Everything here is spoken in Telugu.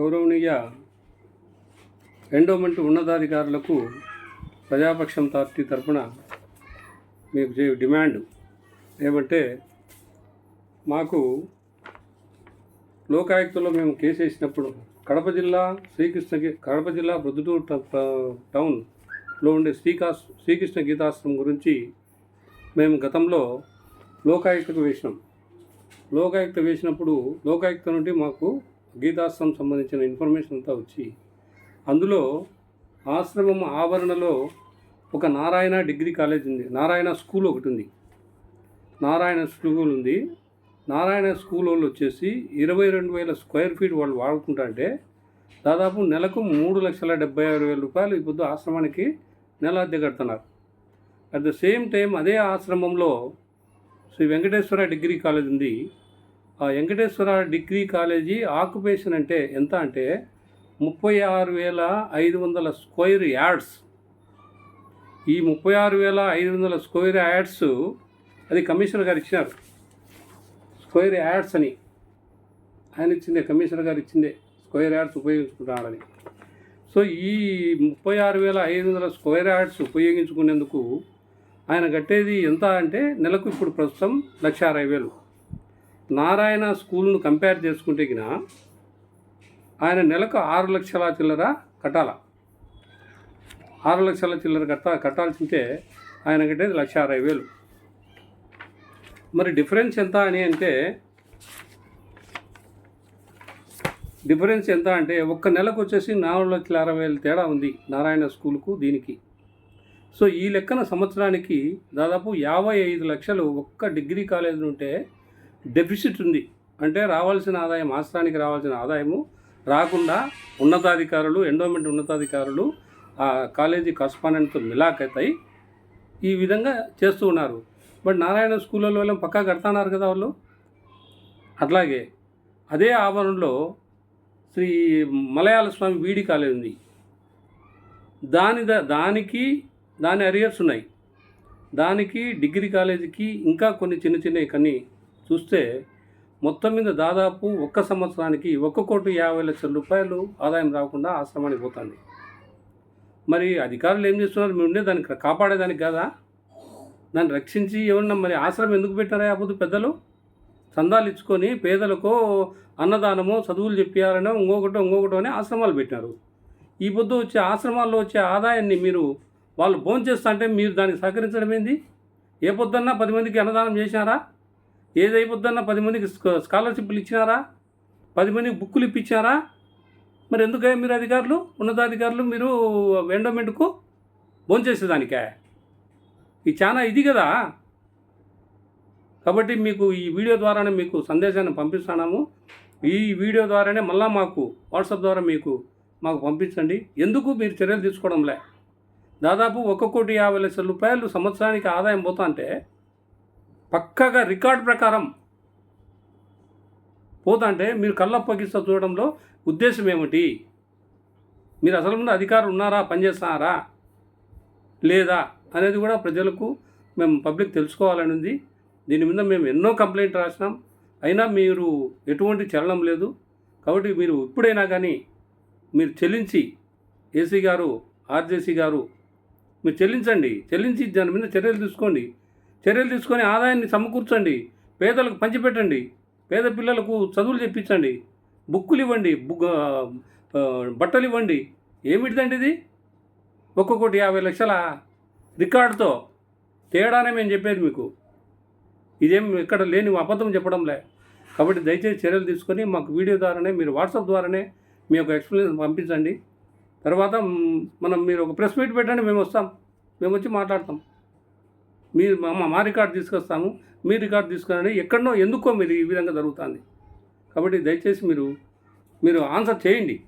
గౌరవనీయ ఎండోమెంట్ ఉన్నతాధికారులకు ప్రజాపక్షం పార్టీ తరఫున మీకు చే- డిమాండ్. ఏమంటే మాకు లోకాయుక్తలో మేము కేసు వేసినప్పుడు కడప జిల్లా శ్రీకృష్ణ గి- కడప జిల్లా ప్రొద్దుటూరు టౌన్లో ఉండే శ్రీకాస్ శ్రీకృష్ణ గీతాశ్రమం గురించి మేము గతంలో లోకాయుక్తకు వేసినాం. లోకాయుక్త వేసినప్పుడు లోకాయుక్త నుండి మాకు గీతాశ్రమం సంబంధించిన ఇన్ఫర్మేషన్ అంతా వచ్చి అందులో ఆశ్రమం ఆవరణలో ఒక నారాయణ డిగ్రీ కాలేజ్ ఉంది. నారాయణ స్కూల్ ఒకటి ఉంది. నారాయణ స్కూల్ ఉంది. నారాయణ స్కూల్ వాళ్ళు వచ్చేసి ఇరవై రెండు వేల స్క్వేర్ ఫీట్ వాళ్ళు వాడుకుంటారంటే దాదాపు నెలకు మూడు లక్షల డెబ్బై ఆరు వేల రూపాయలు ఇప్పుడు ఆశ్రమానికి నెల అద్దె కడుతున్నారు. అట్ ద సేమ్ టైం అదే ఆశ్రమంలో శ్రీ వెంకటేశ్వర డిగ్రీ కాలేజ్ ఉంది. వెంకటేశ్వర డిగ్రీ కాలేజీ ఆక్యుపేషన్ అంటే ఎంత అంటే ముప్పై ఆరు వేల ఐదు వందల స్క్వేర్ యార్డ్స్ ఈ ముప్పై ఆరు వేల ఐదు వందల స్క్వేర్ యాడ్స్ అది కమిషనర్ గారు ఇచ్చినారు. స్క్వేర్ యాడ్స్ అని. ఆయన ఇచ్చిందే కమిషనర్ గారు ఇచ్చిందే స్క్వేర్ యాడ్స్ ఉపయోగించుకుంటున్నారని. సో ఈ ముప్పై ఆరు వేల ఐదు వందల స్క్వేర్ యార్డ్స్ ఉపయోగించుకునేందుకు ఆయన కట్టేది ఎంత అంటే నెలకు ఇప్పుడు ప్రస్తుతం లక్ష అరవై వేలు. నారాయణ స్కూల్ను కంపేర్ చేసుకుంటే గిన ఆయన నెలకు ఆరు లక్షల చిల్లర కట్టాల. ఆరు లక్షల చిల్లర కట్ట కట్టాల్సింటే ఆయన కట్టేది లక్ష అరవై వేలు. మరి డిఫరెన్స్ ఎంత అని అంటే డిఫరెన్స్ ఎంత అంటే ఒక్క నెలకు వచ్చేసి నాలుగు లక్షల అరవై వేలు తేడా ఉంది నారాయణ స్కూల్కు దీనికి. సో ఈ లెక్కన సంవత్సరానికి దాదాపు యాభై ఐదు లక్షలు ఒక్క డిగ్రీ కాలేజీ ఉంటే డెఫిసిట్ ఉంది. అంటే రావాల్సిన ఆదాయం ఆశ్రానికి రావాల్సిన ఆదాయము రాకుండా ఉన్నతాధికారులు ఎండోమెంట్ ఉన్నతాధికారులు ఆ కాలేజీ కరస్పాండెంట్తో అవుతాయి ఈ విధంగా చేస్తూ ఉన్నారు. బట్ నారాయణ స్కూళ్ళలో వాళ్ళం పక్కా కడతాన్నారు కదా వాళ్ళు? అట్లాగే అదే ఆవరణలో శ్రీ మలయాళ స్వామి వీడి కాలేజ్ ఉంది. దాని ద- దానికి దాని అరియర్స్ ఉన్నాయి. దానికి డిగ్రీ కాలేజీకి ఇంకా కొన్ని చిన్న చిన్నవి కానీ చూస్తే మొత్తం మీద దాదాపు ఒక్క సంవత్సరానికి ఒక్క కోటి యాభై లక్షల రూపాయలు ఆదాయం రాకుండా ఆశ్రమానికి పోతుంది. మరి అధికారులు ఏం చేస్తున్నారు? మేము ఉండే దానికి కాపాడేదానికి కదా? దాన్ని రక్షించి ఏమన్నా మరి ఆశ్రమం ఎందుకు పెట్టారా అప్పుడు పెద్దలు? చందాలు ఇచ్చుకొని పేదలకు అన్నదానము చదువులు చెప్పారనో ఇంకొకటో ఇంకొకటో అని ఆశ్రమాలు పెట్టినారు. ఈ పొద్దు వచ్చే ఆశ్రమాల్లో వచ్చే ఆదాయాన్ని మీరు వాళ్ళు భోంచేస్తా అంటే మీరు దానికి సహకరించడం ఏంది? ఏ పొద్దున్నా పది మందికి అన్నదానం చేశారా ఏదైపోద్దన్న పది మందికి స్క- స్కాలర్షిప్లు ఇచ్చినారా? పది మందికి బుక్కులు ఇప్పించారా? మరి ఎందుకే మీరు అధికారులు? ఉన్నతాధికారులు మీరు ఎండోమెంట్కు భోంచేసేదానికే? ఇది చాలా ఇది కదా. కాబట్టి మీకు ఈ వీడియో ద్వారానే మీకు సందేశాన్ని పంపిస్తున్నాము ఈ వీడియో ద్వారానే మళ్ళా మాకు వాట్సాప్ ద్వారా మీకు మాకు పంపించండి. ఎందుకు మీరు చర్యలు తీసుకోవడంలే? దాదాపు ఒక కోటి యాభై లక్షల రూపాయలు సంవత్సరానికి ఆదాయం పోతా అంటే పక్కగా రికార్డ్ ప్రకారం పోతుంటే మీరు కళ్ళప్పగిస్తా చూడడంలో ఉద్దేశం ఏమిటి? మీరు అసలు ముందు అధికారులు ఉన్నారా? పనిచేస్తున్నారా? లేదా? అనేది కూడా ప్రజలకు మేము పబ్లిక్ తెలుసుకోవాలని ఉంది. దీని మీద మేము ఎన్నో కంప్లైంట్ రాసినాం. అయినా మీరు ఎటువంటి చలనం లేదు. కాబట్టి మీరు ఎప్పుడైనా కానీ మీరు చెల్లించి ఏసీ గారు ఆర్జేసీ గారు మీరు చెల్లించండి. చెల్లించి దాని మీద చర్యలు తీసుకోండి. చర్యలు తీసుకొని ఆదాయాన్ని సమకూర్చండి పేదలకు పంచిపెట్టండి పేద పిల్లలకు చదువులు చెప్పించండి బుక్కులు ఇవ్వండి బుక్ బట్టలు ఇవ్వండి. ఏమిటిదండి ఇది? ఒక్కొక్కటి యాభై లక్షల రికార్డుతో తేడానే మేము చెప్పేది మీకు. ఇదేం ఇక్కడ లేని అబద్ధం చెప్పడంలే కాబట్టి దయచేసి చర్యలు తీసుకొని మాకు వీడియో ద్వారానే మీరు వాట్సాప్ ద్వారానే మీ యొక్క ఎక్స్ప్లెనేషన్ పంపించండి. తర్వాత మనం మీరు ఒక ప్రెస్ మీట్ పెట్టండి మేము వస్తాం. మేము వచ్చి మాట్లాడతాం. మా మా రికార్డు తీసుకొస్తాము మీ రికార్డు తీసుకురండి. ఎక్కడనో ఎందుకో మీరు ఈ విధంగా జరుగుతుంది. కాబట్టి దయచేసి మీరు మీరు ఆన్సర్ చేయండి.